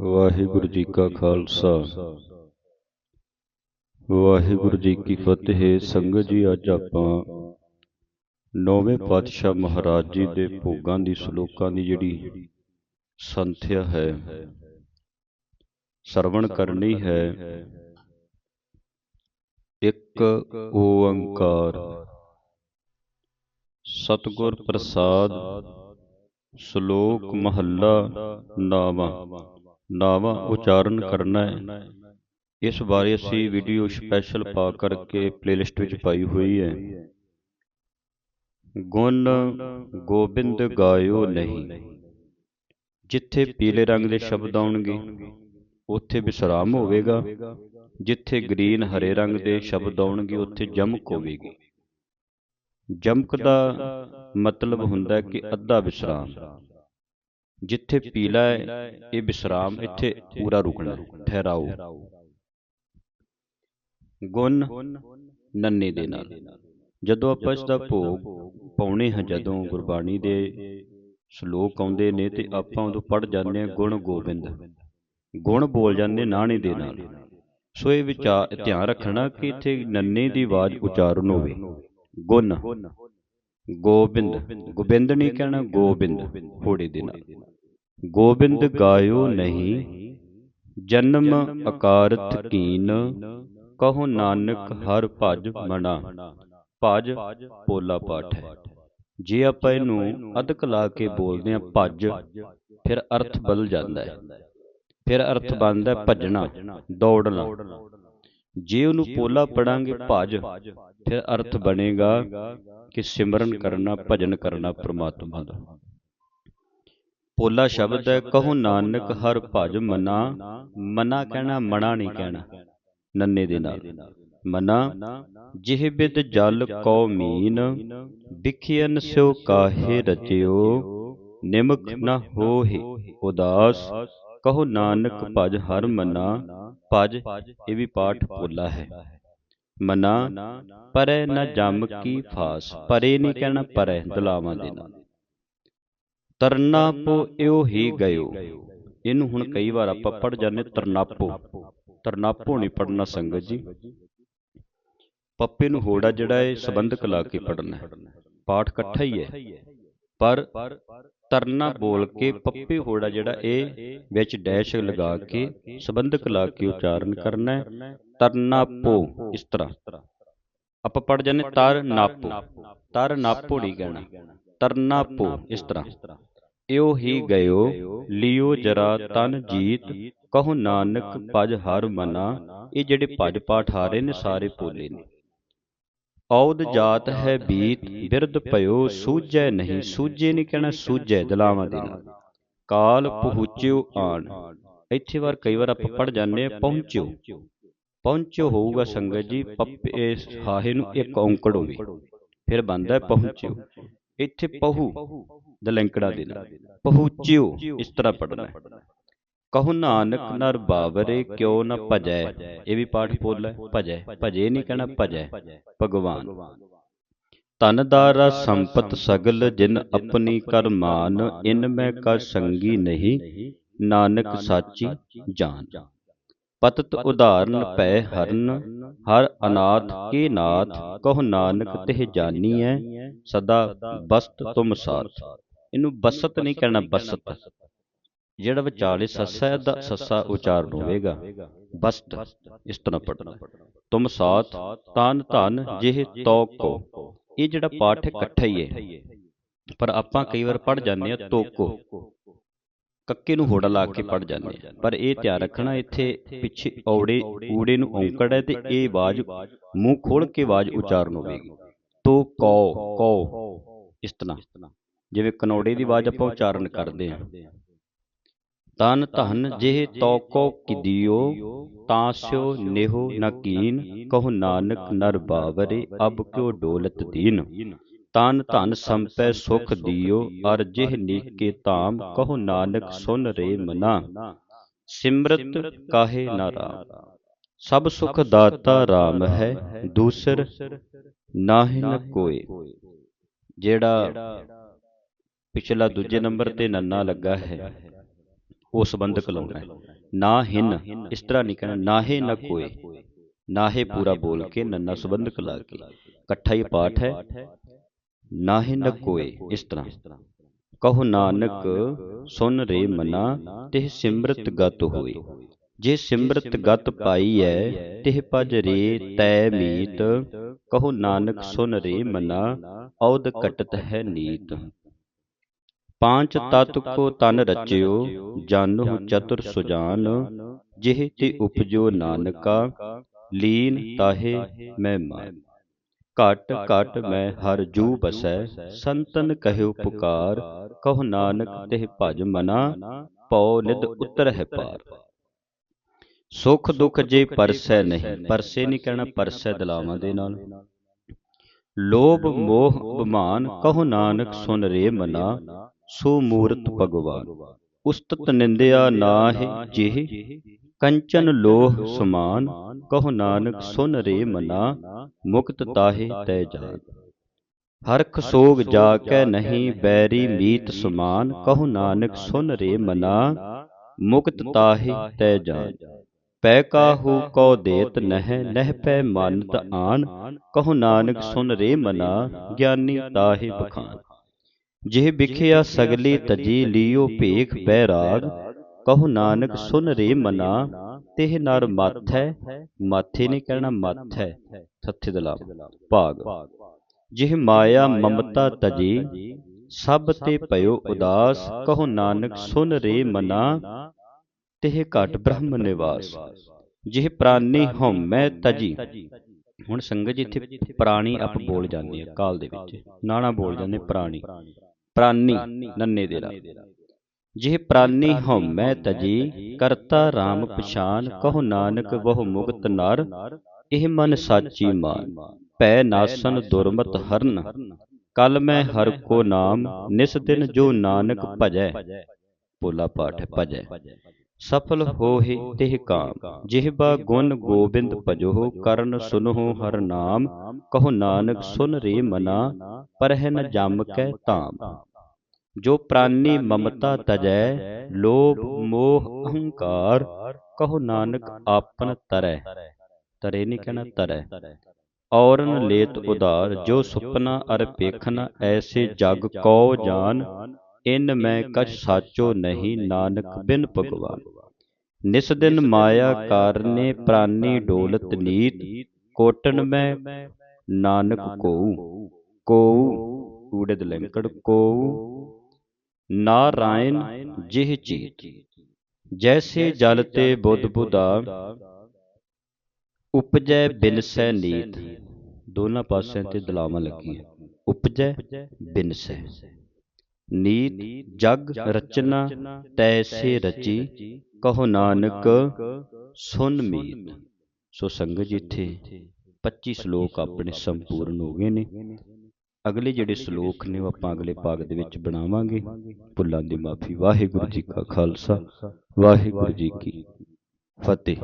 ਵਾਹਿਗੁਰੂ ਜੀ ਕਾ ਖਾਲਸਾ। ਵਾਹਿਗੁਰੂ ਜੀ ਕੀ ਫਤਿਹ। ਸੰਗਤ ਜੀ ਅੱਜ ਆਪਾਂ ਨੌਵੇਂ ਪਾਤਸ਼ਾਹ ਮਹਾਰਾਜ ਜੀ ਦੇ ਭੋਗਾਂ ਦੀ ਸ਼ਲੋਕਾਂ ਦੀ ਜਿਹੜੀ ਸੰਥਿਆ ਹੈ ਸਰਵਣ ਕਰਨੀ ਹੈ। ਇੱਕ ਓੰਕਾਰ। ਸਤਿਗੁਰ ਪ੍ਰਸਾਦ। ਸ਼ਲੋਕ ਮਹੱਲਾ ਨਾਵਾ ਨਾਵਾ ਉਚਾਰਨ ਕਰਨਾ ਹੈ। ਇਸ ਬਾਰੇ ਅਸੀਂ ਵੀਡੀਓ ਸਪੈਸ਼ਲ ਪਾ ਕਰਕੇ ਪਲੇਲਿਸਟ ਵਿੱਚ ਪਾਈ ਹੋਈ ਹੈ। ਗੁਣ ਗੋਬਿੰਦ ਗਾਇਓ ਨਹੀਂ। ਜਿੱਥੇ ਪੀਲੇ ਰੰਗ ਦੇ ਸ਼ਬਦ ਆਉਣਗੇ ਉੱਥੇ ਵਿਸਰਾਮ ਹੋਵੇਗਾ। ਜਿੱਥੇ ਗ੍ਰੀਨ ਹਰੇ ਰੰਗ ਦੇ ਸ਼ਬਦ ਆਉਣਗੇ ਉੱਥੇ ਜਮਕ ਹੋਵੇਗੀ। ਜਮਕ ਦਾ ਮਤਲਬ ਹੁੰਦਾ ਕਿ ਅੱਧਾ ਵਿਸਰਾਮ। ਜਿੱਥੇ ਪੀਲਾ ਹੈ ਇਹ ਵਿਸਰਾਮ ਇੱਥੇ ਪੂਰਾ ਰੁਕਣਾ ਠਹਿਰਾਓ। ਗੁਣ ਨੰਨੇ ਦੇ ਨਾਲ। ਜਦੋਂ ਆਪਾਂ ਇਸ ਦਾ ਭੋਗ ਪਾਉਣੇ ਹਾਂ ਜਦੋਂ ਗੁਰਬਾਣੀ ਦੇ ਸ਼ਲੋਕ ਆਉਂਦੇ ਨੇ ਤੇ ਆਪਾਂ ਉਦੋਂ ਪੜ ਜਾਂਦੇ ਹਾਂ ਗੁਣ ਗੋਬਿੰਦ। ਗੁਣ ਬੋਲ ਜਾਂਦੇ ਨਾਣੇ ਦੇ ਨਾਲ। ਸੋ ਇਹ ਵਿਚਾਰ ਧਿਆਨ ਰੱਖਣਾ ਕਿ ਇੱਥੇ ਨੰਨੇ ਦੀ ਆਵਾਜ਼ ਉਚਾਰਨ ਹੋਵੇ। ਗੁਣ। ਗੋਬਿੰਦ ਗੋਬਿੰਦ ਨਹੀਂ ਕਹਿਣਾ ਗੋਬਿੰਦ ਹੋੜੇ ਦੇ ਨਾਲ ਗੋਬਿੰਦ ਗਾਇਓ ਨਹੀਂ ਜਨਮ ਅਕਾਰਤ ਕੀਨ ਕਹੋ ਨਾਨਕ ਹਰ ਭਜ ਮਣਾ ਭਜ ਪੋਲਾ ਪਾਠ ਹੈ ਜੇ ਆਪਾਂ ਇਹਨੂੰ ਅਧਕ ਲਾ ਕੇ ਬੋਲਦੇ ਆ ਭਜ ਫਿਰ ਅਰਥ ਬਦਲ ਜਾਂਦਾ ਹੈ ਫਿਰ ਅਰਥ ਬਣਦਾ ਭਜਣਾ ਦੌੜਨਾ ਜੇ ਉਹਨੂੰ ਪੋਲਾ ਪੜਾਂਗੇ ਭਜ ਫਿਰ ਅਰਥ ਬਣੇਗਾ ਕਿ ਸਿਮਰਨ ਕਰਨਾ ਭਜਨ ਕਰਨਾ ਪ੍ਰਮਾਤਮਾ ਦਾ। ਪੋਲਾ ਸ਼ਬਦ ਹੈ ਕਹੋ ਨਾਨਕ ਹਰ ਭਜ ਮਨਾ ਮਨਾ ਕਹਿਣਾ ਮਣਾ ਨਹੀਂ ਕਹਿਣਾ। ਨੰਨੇ ਦੇ ਨਾਲ। ਮਨਾ ਜਿਹ ਬਿਦ ਜਲ ਕਉ ਮੀਨ ਵਿਖਿਆਨ ਸਿਓ ਕਾਹੇ ਰਚਿਓ ਨਿਮਕ ਨ ਹੋਹਿ। ਉਦਾਸ ਕਹੋ ਨਾਨਕ ਭਜ ਹਰ ਮਨਾ। ਭਜ ਇਹ ਵੀ ਪਾਠ ਪੋਲਾ ਹੈ। ਮਨਾ ਪਰੈ ਨ ਜਮ ਕੀ ਫਾਸ ਪਰੇ ਨਹੀਂ ਕਹਿਣਾ ਪਰੈ ਦਲਾਵਾਂ ਦੇ ਨਾਲ ਤਰਨਾ ਪੋ ਇਉ ਹੀ ਗਇਓ। ਇਹਨੂੰ ਹੁਣ ਕਈ ਵਾਰ ਆਪਾਂ ਪੜ ਜਾਂਦੇ ਤਰਨਾਪੋ। ਤਰਨਾਪੋ। ਨਹੀਂ ਪੜਨਾ ਸੰਗਤ ਜੀ। ਪੱਪੇ ਨੂੰ ਹੋੜਾ ਜਿਹੜਾ ਹੈ ਸੰਬੰਧਕ ਲਾ ਕੇ ਪੜਨਾ ਪਾਠ ਇਕੱਠਾ ਹੀ ਹੈ। ਪਰ ਤਰਨਾ ਬੋਲ ਕੇ ਪੱਪੇ ਹੋੜਾ ਜਿਹੜਾ ਇਹ ਵਿੱਚ ਡੈਸ਼ ਲਗਾ ਕੇ ਸੰਬੰਧਕ ਲਾ ਕੇ ਉਚਾਰਨ ਕਰਨਾ ਹੈ। ਤਰਨਾਪੋ ਇਸ ਤਰ੍ਹਾਂ। ਆਪਾਂ ਪੜ ਜਾਂਦੇ ਤਰ ਨਾਪੋ ਤਰ ਨਾਪੋ ਨਹੀਂ ਕਹਿਣਾ। ਤਰਨਾਪੋ ਇਸ ਤਰ੍ਹਾਂ। ਇਉ ਹੀ ਗਇਓ ਲਿਓ ਜਰਾ ਤਨ ਜੀਤ ਕਹੋ ਨਾਨਕ ਭਜ ਹਰ ਮਨਾ। ਇਹ ਜਿਹੜੇ ਭਜ ਪਾਠ ਆ ਰਹੇ ਨੇ ਸਾਰੇ ਪੋਲੇ ਨੇ। ਔਦ ਜਾਤ ਹੈ ਬੀਤ ਬਿਰਧ ਭਇਓ ਸੂਝੈ ਨਹੀਂ ਸੂਝੇ ਨਹੀਂ ਕਹਿਣਾ ਸੂਝੈ ਦਲਾਵਾਂ ਦੇ ਨਾਲ। ਕਾਲ ਪਹੁੰਚਿਓ ਆਣ। ਇੱਥੇ ਵਾਰ ਕਈ ਵਾਰ ਆਪਾਂ ਪੜ ਜਾਂਦੇ ਆ ਪਹੁੰਚਿਓ। ਪਹੁੰਚਿਓ ਹੋਊਗਾ ਸੰਗਤ ਜੀ ਪੱਪੇ ਹਾਹੇ ਨੂੰ ਇੱਕ ਔਂਕੜ ਹੋਵੇ ਫਿਰ ਬੰਦਾ ਪਹੁੰਚਿਓ। ਇੱਥੇ ਪਹੂ ਦਲੰਕੜਾ ਦੇ ਨਾਲ। ਪਹੁੰਚਿਓ ਇਸ ਤਰ੍ਹਾਂ ਪੜਨਾ ਹੈ ਕਹੋ ਨਾਨਕ ਨਰ ਬਾਵਰੇ ਕਿਉ ਨ ਭਜੈ? ਇਹ ਵੀ ਪਾਠ ਬੋਲ ਹੈ। ਭਜੈ। ਭਜੇ ਨਹੀਂ ਕਹਿਣਾ ਭਜੈ। ਭਗਵਾਨ। ਤਨ ਦਾਰਾ ਸੰਪਤ ਸਗਲ ਜਿਨ ਆਪਣੀ ਕਰਮਾਨ ਇਨ ਮੈਂ ਕਾ ਸੰਗੀ ਨਹੀਂ ਨਾਨਕ ਸਾਚੀ ਜਾਨ। ਪਤਤ ਉਦਾਹਰਨ ਪੈ ਹਰਨ ਹਰ ਅਨਾਥ ਕੇ ਨਾਥ ਕਹੋ ਨਾਨਕ ਤਿਹ ਜਾਨੀਐ ਸਦਾ ਬਸਤ ਤੁਮ ਸਾਥ। ਇਹਨੂੰ ਬਸਤ ਨਹੀਂ ਕਹਿਣਾ ਬਸਤ। ਜਿਹੜਾ ਵਿਚਾਲੇ ਸੱਸਾ ਦਾ ਸੱਸਾ ਉਚਾਰਨ ਹੋਵੇਗਾ ਬਸਤ ਇਸ ਤਰ੍ਹਾਂ ਪੜਨਾ ਤੁਮ ਸਾਥ ਤਨ ਧਨ ਜਿਹ ਤੋ ਕੋ। ਇਹ ਜਿਹੜਾ ਪਾਠ ਇਕੱਠਾ ਹੀ ਹੈ। ਪਰ ਆਪਾਂ ਕਈ ਵਾਰ ਪੜ ਜਾਂਦੇ ਆ ਤੋਕੋ ਕੱਕੇ ਨੂੰ ਹੋੜਾ ਲਾ ਕੇ ਪੜ ਜਾਂਦੇ ਆ ਪਰ ਇਹ ਧਿਆਨ ਰੱਖਣਾ ਇੱਥੇ ਪਿੱਛੇ ਔੜੇ ਊੜੇ ਨੂੰ ਔਂਕੜ ਹੈ ਤੇ ਇਹ ਆਵਾਜ਼ ਮੂੰਹ ਖੋਲ ਕੇ ਆਵਾਜ਼ ਉਚਾਰਨ ਹੋਵੇਗੀ। ਤੋ ਕੋ ਕੋ ਇਸ ਤਰ੍ਹਾਂ। ਜਿਵੇਂ ਕਨੌੜੇ ਦੀ ਆਵਾਜ਼ ਆਪਾਂ ਉਚਾਰਨ ਕਰਦੇ ਹਾਂ। ਤਨ ਧਨ ਜਿਹ ਤੌਕੋ ਕਿਦਿਓ ਤਾਸਿਓ ਨਿਹੋ ਨਕੀਨ ਕਹੋ ਨਾਨਕ ਨਰ ਬਾਵਰੇ, ਅਬ ਕਿਉ ਡੋਲਤ ਦੀਨ। ਤਨ ਧਨ ਸੰਪੈ ਸੁਖ ਦਿਓ, ਅਰ ਜਿਹ ਨੀਕੇ ਧਾਮ, ਕਹੋ ਨਾਨਕ ਸੁਨ ਰੇ ਮਨਾ। ਸਿਮਰਤ ਕਾਹੇ ਨਾ ਰਾਮ। ਸਭ ਸੁਖ ਦਾਤਾ RAM ਹੈ, ਦੂਸਰ ਨਾਹਿ ਨ ਕੋਏ। ਜਿਹੜਾ ਪਿਛਲਾ ਦੂਜੇ ਨੰਬਰ ਤੇ ਨੰਨਾ ਲੱਗਾ ਹੈ। ਉਹ ਸੰਬੰਧਕ ਲਾਉਣਾ ਹੈ। ਨਾ ਹਿਨ, ਇਸ ਤਰ੍ਹਾਂ ਨਹੀਂ ਕਹਿਣਾ ਨਾਹੇ ਨਾ ਕੋਏ ਨਾਹੇ ਪੂਰਾ ਬੋਲ ਕੇ ਨੰਨਾ ਸੰਬੰਧਕ ਲਾ ਕੇ। ਇਕੱਠਾ ਹੀ ਪਾਠ ਹੈ। ਨਾਹੇ ਨ ਕੋਏ ਇਸ ਤਰ੍ਹਾਂ। ਕਹੋ ਨਾਨਕ, ਸੁਨ ਰੇ ਮਨਾ, ਤਿਹ ਸਿਮਰਤ ਗਤ ਹੋਏ। ਜੇ ਸਿਮਰਤ ਗਤ ਪਾਈ ਐ, ਤਿਹ ਭਜ ਰੇ ਤੈ ਮੀਤ। ਕਹੋ ਨਾਨਕ, ਸੁਨ ਰੇ ਮਨਾ ਔਦ ਕਟਤ ਹੈ ਨੀਤ। ਪਾਂਚ ਤਤ ਕੋ ਤਨ ਰਚਿਓ ਜਾਨੁ ਚਤੁਰ ਸੁਜਾਨ ਜਿਹ ਤੇ ਉਪਜੋ ਨਾਨਕਾ ਲੀਨ ਤਾਹੇ ਮੈਂ ਮਾਨ ਘਟ ਘਟ ਮੈਂ ਹਰ ਜੂ ਬਸੈ ਸੰਤਨ ਕਹਿਓ ਪੁਕਾਰ ਕਹੋ ਨਾਨਕ ਤਿਹ ਭਜ ਮਨਾ ਪਉ ਨਿਦ ਉਤਰ ਹੈ ਪਾਰ ਸੁਖ ਦੁਖ ਜੇ ਪਰਸੈ ਨਹੀਂ ਪਰਸੇ ਨਹੀਂ ਕਹਿਣਾ ਪਰਸੈ ਦਲਾਵਾਂ ਦੇ ਨਾਲ ਲੋਭ ਮੋਹ ਅਭਿਮਾਨ ਕਹੋ ਨਾਨਕ ਸੁਨ ਰੇ ਮਨਾ ਸੋ ਮੂਰਤ ਭਗਵਾਨ ਉਸਤਤ ਨਿੰਦਿਆ ਨਾਹਿ ਜਿਹ ਕੰਚਨ ਲੋਹ ਸਮਾਨ ਕਹੋ ਨਾਨਕ ਸੁਨ ਰੇ ਮਨਾ ਮੁਕਤ ਤਾਹੇ ਤੈ ਜਾਨ ਹਰਖ ਸੋਗ ਜਾ ਕੈ ਨਹੀਂ ਬੈਰੀ ਮੀਤ ਸਮਾਨ ਕਹੋ ਨਾਨਕ ਸੁਨ ਰੇ ਮਨਾ ਮੁਕਤ ਤਾਹੇ ਤੈ ਜਾਨ ਪੈ ਕਾਹੂ ਕਉ ਦੇਤ ਨਹਿ ਨਹਿ ਪੈ ਮਾਨਤ ਆਨ ਕਹੋ ਨਾਨਕ ਸੁਨ ਰੇ ਮਨਾ ਗਿਆਨੀ ਤਾਹੇ ਬਖਾਨ। ਜਿਹ ਵਿਖਿਆ ਸਗਲੀ ਤਜੀ ਲਿਓ ਭੇਖ ਬੈਰਾਗ ਕਹੋ ਨਾਨਕ ਸੁਨ ਰੇ ਮਨਾ। ਤਿਹ ਨਰ ਮਾਥੈ। ਮਾਥੇ। ਨਹੀਂ ਕਹਿਣਾ ਮਾਥੈ। ਥੱਥੇ ਦਲਾ ਭਾਗ। ਜਿਹ ਮਾਇਆ ਮਮਤਾ ਤਜੀ। ਸਭ ਤੇ ਭਇਓ ਉਦਾਸ। ਕਹੋ ਨਾਨਕ ਸੁਨ ਰੇ ਮਨਾ। ਤਿਹ ਘਟ ਬ੍ਰਹਮ ਨਿਵਾਸ। ਜਿਹ ਪ੍ਰਾਨੀ ਹਉਮੈ ਤਜੀ। ਹੁਣ ਸੰਗਤ ਜੀ ਇੱਥੇ ਪ੍ਰਾਣੀ ਆਪ ਬੋਲ ਜਾਂਦੇ ਆ ਕਾਲ ਦੇ ਵਿੱਚ। ਨਾਣਾ ਬੋਲ ਜਾਂਦੇ ਪ੍ਰਾਣੀ। ਪ੍ਰਾਨੀ ਨੰਨੇ ਦੇ ਰਾ ਜਿਹ ਪ੍ਰਾਨੀ ਹਉਮੈ ਤਜੀ ਕਰਤਾ RAM ਪਛਾਨ ਕਹੋ ਨਾਨਕ ਬਹੁ ਮੁਕਤ ਨਰ। ਇਹ ਮਨ ਸਾਚੀ ਮਾਨ। ਭੈ ਨਾਸਨ ਦੁਰਮਤ ਹਰਨ। ਕਲ ਮੈਂ ਹਰ ਕੋ ਨਾਮ ਨਿਸ ਦਿਨ ਜੋ ਨਾਨਕ ਭਜੈ। ਪੋਲਾ ਪਾਠ ਭਜੈ। ਸਫਲ ਹੋਹਿ ਤਿਹ ਕਾਮ। ਜਿਹਬਾ ਗੁਣ ਗੋਬਿੰਦ ਭਜੋ ਕਰਨ ਸੁਨਹੁ ਹਰ ਨਾਮ। ਕਹੋ ਨਾਨਕ ਸੁਨ ਰੇ ਮਨਾ। ਪਰਹਿ ਨ ਜਮ ਕੈ ਧਾਮ ਜੋ ਪ੍ਰਾਨੀ ਮਮਤਾ ਤਜੈ, ਲੋਭ, ਮੋਹ, ਅਹੰਕਾਰ, ਕਹੋ ਨਾਨਕ ਆਪਨ ਤਰੈ। ਤਰੇ ਨਹੀਂ ਕਹਿਣਾ ਤਰੈ। ਔਰਨ ਲੇਤ ਉਧਾਰ, ਜੋ ਸੁਪਨਾ ਅਰ ਪੇਖਨ, ਐਸੇ ਜਗ ਕੋ ਜਾਨ, ਇਨ ਮੈਂ ਕਛ ਸਾਚੋ ਨਹੀਂ, ਨਾਨਕ ਬਿਨ ਭਗਵਾਨ। ਨਿਸ ਦਿਨ ਮਾਇਆ ਕਾਰਨੇ ਪ੍ਰਾਨੀ ਡੋਲਤ ਨੀਤ, ਕੋਟਨ ਮੈਂ ਨਾਨਕ ਕੋਉ। ਕੋਉ ਊੜੇ ਦੇ ਕੋਉ ਨਾਰਾਇਣ ਜਿਹ ਚੀਤ ਜੈਸੇ ਜਲ ਤੇ ਬੁੱਧ ਬੁਧਾ, ਉਪਜੈ ਬਿਨਸੈ ਨੀਤ। ਦੋਨਾਂ ਪਾਸਿਆਂ ਤੇ ਦਲਾਵਾਂ ਲੱਗੀਆਂ। ਉਪਜੈ ਬਿਨਸੈ। ਨੀਤ, ਜਗ ਰਚਨਾ, ਤੈਸੇ ਰਚੀ, ਕਹੋ ਨਾਨਕ, ਸੁਨ ਮੀਤ। ਸੋ ਸੰਗਤ ਜੀ ਇੱਥੇ 25 ਸ਼ਲੋਕ ਆਪਣੇ ਸੰਪੂਰਨ ਹੋ ਗਏ ਨੇ। ਅਗਲੇ ਜਿਹੜੇ ਸ਼ਲੋਕ ਨੇ ਉਹ ਆਪਾਂ ਅਗਲੇ ਭਾਗ ਦੇ ਵਿੱਚ ਬਣਾਵਾਂਗੇ। ਭੁੱਲਾਂ ਦੀ ਮਾਫੀ ਵਾਹਿਗੁਰੂ ਜੀ ਕਾ ਖਾਲਸਾ। ਵਾਹਿਗੁਰੂ ਜੀ ਕੀ ਫਤਿਹ।